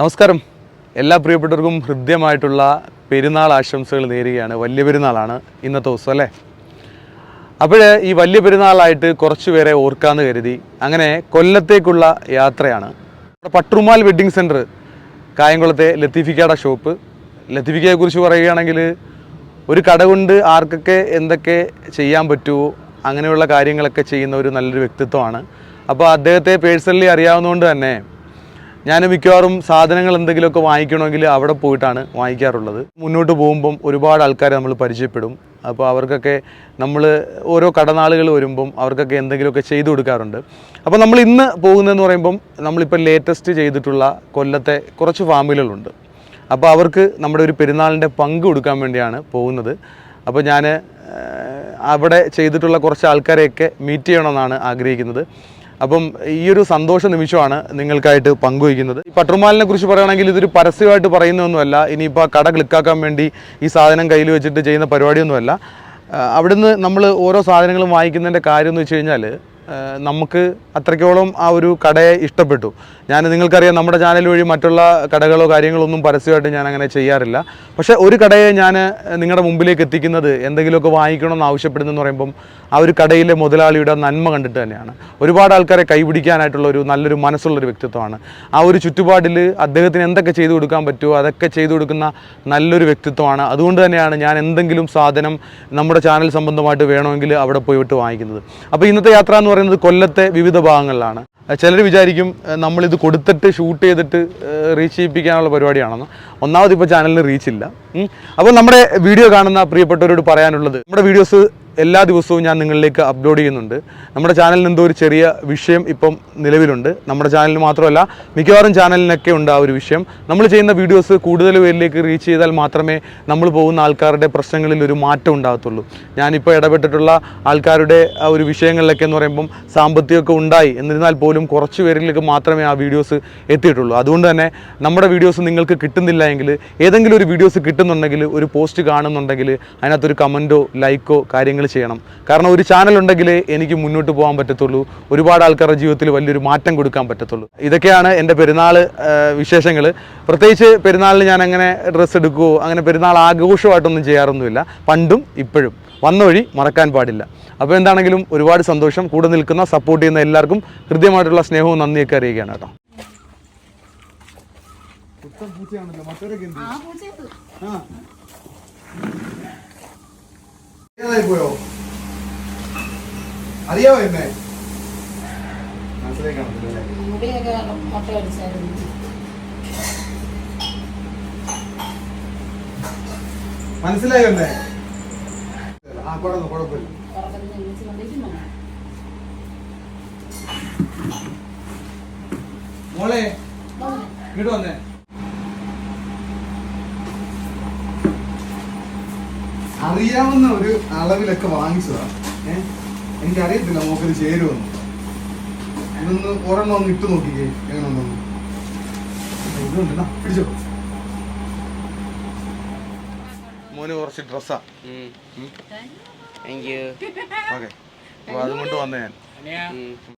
നമസ്കാരം. എല്ലാ പ്രിയപ്പെട്ടവർക്കും ഹൃദ്യമായിട്ടുള്ള പെരുന്നാൾ ആശംസകൾ നേരുകയാണ്. വലിയ പെരുന്നാളാണ് ഇന്നത്തെ ദിവസം അല്ലേ? അപ്പോൾ ഈ വലിയ പെരുന്നാളായിട്ട് കുറച്ച് പേരെ ഓർക്കാന്ന് കരുതി. അങ്ങനെ കൊല്ലത്തേക്കുള്ള യാത്രയാണ്. പട്രുമാൽ വെഡ്ഡിങ് സെന്റർ കായംകുളത്തെ ലത്തീഫിക്കയുടെ ഷോപ്പ്. ലത്തീഫിക്കയെ കുറിച്ച് പറയുകയാണെങ്കിൽ ഒരു കട കൊണ്ട് ആർക്കൊക്കെ എന്തൊക്കെ ചെയ്യാൻ പറ്റുമോ അങ്ങനെയുള്ള കാര്യങ്ങളൊക്കെ ചെയ്യുന്ന ഒരു നല്ലൊരു വ്യക്തിത്വമാണ്. അപ്പോൾ അദ്ദേഹത്തെ പേഴ്സണലി അറിയാവുന്നതുകൊണ്ട് തന്നെ ഞാൻ മിക്കവാറും സാധനങ്ങൾ എന്തെങ്കിലുമൊക്കെ വാങ്ങിക്കണമെങ്കിൽ അവിടെ പോയിട്ടാണ് വാങ്ങിക്കാറുള്ളത്. മുന്നോട്ട് പോകുമ്പം ഒരുപാട് ആൾക്കാരെ നമ്മൾ പരിചയപ്പെടും. അപ്പോൾ അവർക്കൊക്കെ നമ്മൾ ഓരോ കടനാളുകൾ വരുമ്പം അവർക്കൊക്കെ എന്തെങ്കിലുമൊക്കെ ചെയ്തു കൊടുക്കാറുണ്ട്. അപ്പോൾ നമ്മൾ ഇന്ന് പോകുന്നതെന്ന് പറയുമ്പം നമ്മളിപ്പോൾ ലേറ്റസ്റ്റ് ചെയ്തിട്ടുള്ള കൊല്ലത്തെ കുറച്ച് ഫാമിലുകളുണ്ട് അപ്പോൾ അവർക്ക് നമ്മുടെ ഒരു പെരുന്നാളിന്റെ പങ്ക് കൊടുക്കാൻ വേണ്ടിയാണ് പോകുന്നത്. അപ്പോൾ ഞാൻ അവിടെ ചെയ്തിട്ടുള്ള കുറച്ച് ആൾക്കാരെയൊക്കെ മീറ്റ് ചെയ്യണമെന്നാണ് ആഗ്രഹിക്കുന്നത്. അപ്പം ഈ ഒരു സന്തോഷ നിമിഷമാണ് നിങ്ങൾക്കായിട്ട് പങ്കുവയ്ക്കുന്നത്. ഈ പട്ടുമാലിനെ കുറിച്ച് പറയുകയാണെങ്കിൽ ഇതൊരു പരസ്യമായിട്ട് പറയുന്നൊന്നുമല്ല ഇനിയിപ്പോൾ കട ക്ലിക്കാക്കാൻ വേണ്ടി ഈ സാധനം കയ്യിൽ വെച്ചിട്ട് ചെയ്യുന്ന പരിപാടിയൊന്നുമല്ല. അവിടുന്ന് നമ്മൾ ഓരോ സാധനങ്ങളും വാങ്ങിക്കുന്നതിന്റെ കാര്യം എന്ന് വെച്ച് കഴിഞ്ഞാൽ നമുക്ക് അത്രയ്ക്കോളം ആ ഒരു കടയെ ഇഷ്ടപ്പെട്ടു. ഞാൻ നിങ്ങൾക്കറിയാം നമ്മുടെ ചാനൽ വഴി മറ്റുള്ള കടകളോ കാര്യങ്ങളോ ഒന്നും പരസ്യമായിട്ട് ഞാൻ അങ്ങനെ ചെയ്യാറില്ല. പക്ഷേ ഒരു കടയെ ഞാൻ നിങ്ങളുടെ മുമ്പിലേക്ക് എത്തിക്കുന്നത് എന്തെങ്കിലുമൊക്കെ വാങ്ങിക്കണമെന്ന് ആവശ്യപ്പെടുന്നതെന്ന് പറയുമ്പം ആ ഒരു കടയിലെ മുതലാളിയുടെ നന്മ കണ്ടിട്ട് തന്നെയാണ്. ഒരുപാട് ആൾക്കാരെ കൈപിടിക്കാനായിട്ടുള്ള ഒരു നല്ലൊരു മനസ്സുള്ളൊരു വ്യക്തിത്വമാണ്. ആ ഒരു ചുറ്റുപാടിൽ അദ്ദേഹത്തിന് എന്തൊക്കെ ചെയ്തു കൊടുക്കാൻ പറ്റുമോ അതൊക്കെ ചെയ്തു കൊടുക്കുന്ന നല്ലൊരു വ്യക്തിത്വമാണ്. അതുകൊണ്ട് തന്നെയാണ് ഞാൻ എന്തെങ്കിലും സാധനം നമ്മുടെ ചാനൽ സംബന്ധമായിട്ട് വേണമെങ്കിൽ അവിടെ പോയിട്ട് വാങ്ങിക്കുന്നത്. അപ്പോൾ ഇന്നത്തെ യാത്ര എന്ന് പറയുന്നത് കൊല്ലത്തെ വിവിധ ഭാഗങ്ങളിലാണ്. ചിലർ വിചാരിക്കും നമ്മളിത് കൊടുത്തിട്ട് ഷൂട്ട് ചെയ്തിട്ട് റീച്ച് ചെയ്യിപ്പിക്കാനുള്ള പരിപാടിയാണെന്ന്. ഒന്നാമത് ഇപ്പോൾ ചാനലിന് റീച്ചില്ല അപ്പോൾ നമ്മുടെ വീഡിയോ കാണുന്ന പ്രിയപ്പെട്ടവരോട് പറയാനുള്ളത് നമ്മുടെ വീഡിയോസ് എല്ലാ ദിവസവും ഞാൻ നിങ്ങളിലേക്ക് അപ്ലോഡ് ചെയ്യുന്നുണ്ട്. നമ്മുടെ ചാനലിന് എന്തോ ഒരു ചെറിയ വിഷയം ഇപ്പം നിലവിലുണ്ട്. നമ്മുടെ ചാനലിന് മാത്രമല്ല മിക്കവാറും ചാനലിനൊക്കെ ഉണ്ട് ആ ഒരു വിഷയം. നമ്മൾ ചെയ്യുന്ന വീഡിയോസ് കൂടുതൽ പേരിലേക്ക് റീച്ച് ചെയ്താൽ മാത്രമേ നമ്മൾ പോകുന്ന ആൾക്കാരുടെ പ്രശ്നങ്ങളിൽ ഒരു മാറ്റം ഉണ്ടാകത്തുള്ളൂ. ഞാനിപ്പോൾ ഇടപെട്ടിട്ടുള്ള ആൾക്കാരുടെ ആ ഒരു വിഷയങ്ങളിലൊക്കെ എന്ന് പറയുമ്പം സാമ്പത്തികമൊക്കെ ഉണ്ടായി. എന്നിരുന്നാൽ പോലും കുറച്ച് പേരിലേക്ക് മാത്രമേ ആ വീഡിയോസ് എത്തിയിട്ടുള്ളൂ. അതുകൊണ്ട് തന്നെ നമ്മുടെ വീഡിയോസ് നിങ്ങൾക്ക് കിട്ടുന്നില്ല എങ്കിൽ ഏതെങ്കിലും ഒരു വീഡിയോസ് കിട്ടുന്നുണ്ടെങ്കിൽ ഒരു പോസ്റ്റ് കാണുന്നുണ്ടെങ്കിൽ അതിനകത്തൊരു കമന്റോ ലൈക്കോ കാര്യങ്ങൾ ചെയ്യണം. കാരണം ഒരു ചാനൽ ഉണ്ടെങ്കിൽ എനിക്ക് മുന്നോട്ട് പോകാൻ പറ്റത്തുള്ളൂ. ഒരുപാട് ആൾക്കാരുടെ ജീവിതത്തിൽ വലിയൊരു മാറ്റം കൊടുക്കാൻ പറ്റത്തുള്ളൂ. ഇതൊക്കെയാണ് എന്റെ പെരുന്നാൾ വിശേഷങ്ങൾ. പ്രത്യേകിച്ച് പെരുന്നാളിന് ഞാൻ അങ്ങനെ ഡ്രസ്സ് എടുക്കുകയോ അങ്ങനെ പെരുന്നാൾ ആഘോഷമായിട്ടൊന്നും ചെയ്യാറൊന്നുമില്ല. പണ്ടും ഇപ്പോഴും. വന്ന വഴി മറക്കാൻ പാടില്ല. അപ്പോൾ എന്താണെങ്കിലും ഒരുപാട് സന്തോഷം. കൂടെ നിൽക്കുന്ന സപ്പോർട്ട് ചെയ്യുന്ന എല്ലാവർക്കും ഹൃദ്യമായിട്ടുള്ള സ്നേഹവും നന്ദിയൊക്കെ അറിയിക്കുകയാണ് കേട്ടോ. ആ പൂച്ചയുണ്ട്. പോയോ അറിയാവോ എന്നെ അടിച്ചായിരുന്നു മനസ്സിലായോ എന്നെ ആ കുഴപ്പം കുഴപ്പമില്ല മോളെ ഇങ്ങോട്ട് വന്നേ. അറിയാവുന്ന ഒരു അളവിലൊക്കെ വാങ്ങിച്ചതാ. ഏ? എനിക്കറിയത്തില്ല മോക്കത് ചേരുമെന്ന് ഇതൊന്ന് ഒരെണ്ണം ഒന്ന് ഇട്ട് നോക്കിക്കേ എങ്ങനെ ഉണ്ടെന്ന് ഇതുണ്ട് പിടിച്ചോ. മോന് കുറച്ച് ഡ്രസ്സാ. Thank you okay. അപ്പൊ അതുകൊണ്ട് വന്നേ ഞാൻ.